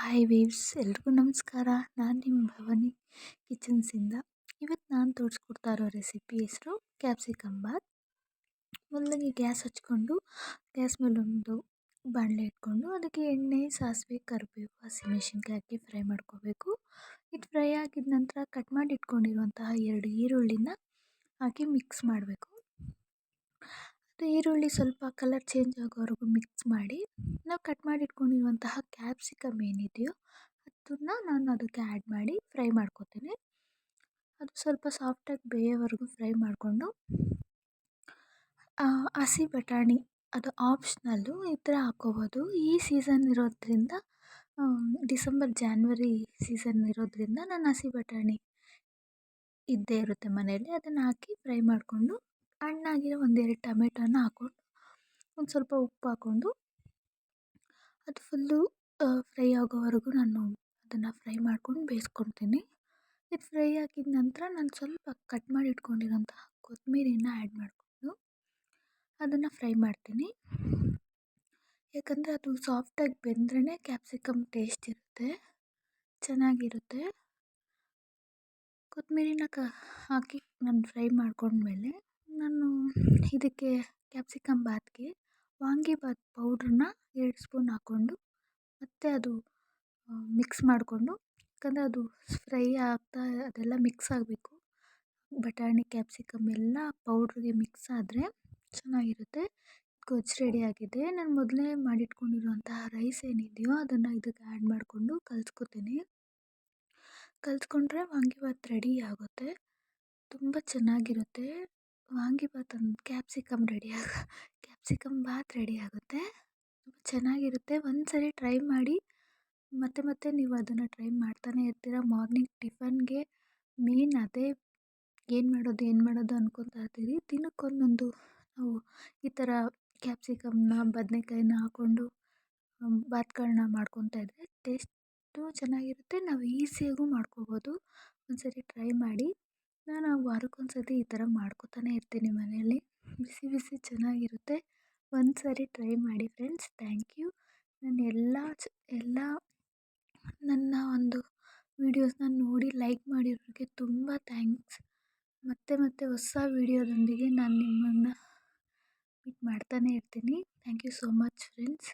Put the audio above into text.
Hi waves ಎಲ್ರಿಗೂ ನಮಸ್ಕಾರ. ನಾನು ನಿಮ್ಮ ಭವಾನಿ ಕಿಚನ್ಸಿಂದ. ಇವತ್ತು ನಾನು ತೋರಿಸ್ಕೊಡ್ತಾ ಇರೋ ರೆಸಿಪಿ ಹೆಸರು ಕ್ಯಾಪ್ಸಿಕಮ್ ಬಾತ್. ಮೊದಲಿಗೆ ಗ್ಯಾಸ್ ಹಚ್ಕೊಂಡು, ಗ್ಯಾಸ್ ಮೇಲೆ ಒಂದು ಬಾಣಲೆ ಇಟ್ಕೊಂಡು, ಅದಕ್ಕೆ ಎಣ್ಣೆ, ಸಾಸಿವೆ, ಕರಿಬೇವು ಹಸಿಮೆಣ್ಸಿನ್ಕಾಯಿ ಹಾಕಿ ಫ್ರೈ ಮಾಡ್ಕೋಬೇಕು. ಇದು ಫ್ರೈ ಆಗಿದ ನಂತರ ಕಟ್ ಮಾಡಿ ಇಟ್ಕೊಂಡಿರುವಂತಹ ಎರಡು ಈರುಳ್ಳಿನ ಹಾಕಿ ಮಿಕ್ಸ್ ಮಾಡಬೇಕು. ಈರುಳ್ಳಿ ಸ್ವಲ್ಪ ಕಲರ್ ಚೇಂಜ್ ಆಗೋವರೆಗೂ ಮಿಕ್ಸ್ ಮಾಡಿ, ನಾವು ಕಟ್ ಮಾಡಿಟ್ಕೊಂಡಿರುವಂತಹ ಕ್ಯಾಪ್ಸಿಕಮ್ ಏನಿದೆಯೋ ಅದನ್ನು ನಾನು ಅದಕ್ಕೆ ಆ್ಯಡ್ ಮಾಡಿ ಫ್ರೈ ಮಾಡ್ಕೊತೀನಿ. ಅದು ಸ್ವಲ್ಪ ಸಾಫ್ಟಾಗಿ ಬೇಯೋವರೆಗೂ ಫ್ರೈ ಮಾಡಿಕೊಂಡು ಹಸಿ ಬಟಾಣಿ ಅದು ಆಪ್ಷನಲ್ಲು ಥರ ಹಾಕ್ಕೋಬೋದು ಈ ಸೀಸನ್ ಇರೋದ್ರಿಂದ ಡಿಸೆಂಬರ್ ಜಾನ್ವರಿ ಸೀಸನ್ ಇರೋದ್ರಿಂದ ನಾನು ಹಸಿ ಬಟಾಣಿ ಇದ್ದೇ ಇರುತ್ತೆ ಮನೆಯಲ್ಲಿ. ಅದನ್ನು ಹಾಕಿ ಫ್ರೈ ಮಾಡಿಕೊಂಡು ಹಣ್ಣಾಗಿರೋ ಒಂದೆರಡು ಟೊಮೆಟೊನ ಹಾಕ್ಕೊಂಡು ಒಂದು ಸ್ವಲ್ಪ ಉಪ್ಪು ಹಾಕ್ಕೊಂಡು ಅದು ಫುಲ್ಲು ಫ್ರೈ ಆಗೋವರೆಗೂ ನಾನು ಅದನ್ನು ಫ್ರೈ ಮಾಡ್ಕೊಂಡು ಬೇಯಿಸ್ಕೊತೀನಿ ಇದು ಫ್ರೈ ಆಗಿದ ನಂತರ ನಾನು ಸ್ವಲ್ಪ ಕಟ್ ಮಾಡಿ ಇಟ್ಕೊಂಡಿರೋಂಥ ಕೊತ್ತಂಬರಿನ ಆ್ಯಡ್ ಮಾಡಿಕೊಂಡು ಅದನ್ನು ಫ್ರೈ ಮಾಡ್ತೀನಿ. ಯಾಕಂದರೆ ಅದು ಸಾಫ್ಟಾಗಿ ಬೆಂದ್ರೇ ಕ್ಯಾಪ್ಸಿಕಮ್ ಟೇಸ್ಟ್ ಇರುತ್ತೆ, ಚೆನ್ನಾಗಿರುತ್ತೆ. ಕೊತ್ತಂಬರಿನ ಕ, ಹಾಕಿ ನಾನು ಫ್ರೈ ಮಾಡ್ಕೊಂಡ್ಮೇಲೆ ನಾನು ಇದಕ್ಕೆ ಕ್ಯಾಪ್ಸಿಕಮ್ ಬಾತ್ಗೆ ವಾಂಗಿಬಾತ್ ಪೌಡ್ರನ್ನ ಎರಡು ಸ್ಪೂನ್ ಹಾಕ್ಕೊಂಡು ಮತ್ತೆ ಅದು ಮಿಕ್ಸ್ ಮಾಡಿಕೊಂಡು ಯಾಕಂದರೆ ಅದು ಫ್ರೈ ಆಗ್ತಾ ಅದೆಲ್ಲ ಮಿಕ್ಸ್ ಆಗಬೇಕು. ಬಟಾಣಿ ಕ್ಯಾಪ್ಸಿಕಮ್ ಎಲ್ಲ ಪೌಡ್ರಿಗೆ ಮಿಕ್ಸ್ ಆದರೆ ಚೆನ್ನಾಗಿರುತ್ತೆ. ಗೊಜ್ಜು ಆಗಿದೆ. ನಾನು ಮೊದಲೇ ಮಾಡಿಟ್ಕೊಂಡಿರುವಂತಹ ರೈಸ್ ಏನಿದೆಯೋ ಅದನ್ನು ಇದಕ್ಕೆ ಆ್ಯಡ್ ಮಾಡಿಕೊಂಡು ಕಲಿಸ್ಕೊತೀನಿ. ಕಲಿಸ್ಕೊಂಡ್ರೆ ವಾಂಗಿಬಾತ್ ರೆಡಿ ಆಗುತ್ತೆ. ತುಂಬ ಚೆನ್ನಾಗಿರುತ್ತೆ. ವಾಂಗಿಬಾತ್ ಒಂದು ಕ್ಯಾಪ್ಸಿಕಮ್ ರೆಡಿ ಆಗ ಕ್ಯಾಪ್ಸಿಕಮ್ ಬಾತ್ ರೆಡಿ ಆಗುತ್ತೆ. ಚೆನ್ನಾಗಿರುತ್ತೆ. ಒಂದು ಸರಿ ಟ್ರೈ ಮಾಡಿ, ಮತ್ತೆ ಮತ್ತೆ ನೀವು ಅದನ್ನು ಟ್ರೈ ಮಾಡ್ತಾನೆ ಇರ್ತೀರ. ಮಾರ್ನಿಂಗ್ ಟಿಫನ್ಗೆ ಮೇನ್ ಅದೇ ಏನು ಮಾಡೋದು ಏನು ಮಾಡೋದು ಅಂದ್ಕೊತಾ ಇರ್ತೀರಿ ದಿನಕ್ಕೊಂದೊಂದು ನಾವು ಈ ಥರ ಕ್ಯಾಪ್ಸಿಕಮ್ನ ಬದನೇಕಾಯಿನ ಹಾಕ್ಕೊಂಡು ಬಾತ್ಗಳನ್ನ ಮಾಡ್ಕೊತಾ ಇದ್ದರೆ ಟೇಸ್ಟು ಚೆನ್ನಾಗಿರುತ್ತೆ. ನಾವು ಈಸಿಯಾಗೂ ಮಾಡ್ಕೋಬೋದು. ಒಂದು ಸರಿ ಟ್ರೈ ಮಾಡಿ. ನಾನು ವಾರಕ್ಕೊಂದು ಸರ್ತಿ ಈ ಥರ ಮಾಡ್ಕೊತಾನೆ ಇರ್ತೀನಿ ಮನೆಯಲ್ಲಿ. ಬಿಸಿ ಬಿಸಿ ಚೆನ್ನಾಗಿರುತ್ತೆ. ಒಂದು ಸಾರಿ ಟ್ರೈ ಮಾಡಿ ಫ್ರೆಂಡ್ಸ್. Thank you. ನಾನು ಎಲ್ಲ ಚ, ಎಲ್ಲ ನನ್ನ ಒಂದು ವೀಡಿಯೋಸ್ನ ನೋಡಿ ಲೈಕ್ ಮಾಡಿರೋರಿಗೆ ತುಂಬ ಥ್ಯಾಂಕ್ಸ್. ಮತ್ತೆ ಮತ್ತೆ ಹೊಸ ವೀಡಿಯೋದೊಂದಿಗೆ ನಾನು ನಿಮ್ಮನ್ನು ಮೀಟ್ ಮಾಡ್ತಾನೆ ಇರ್ತೀನಿ. Thank you so much friends.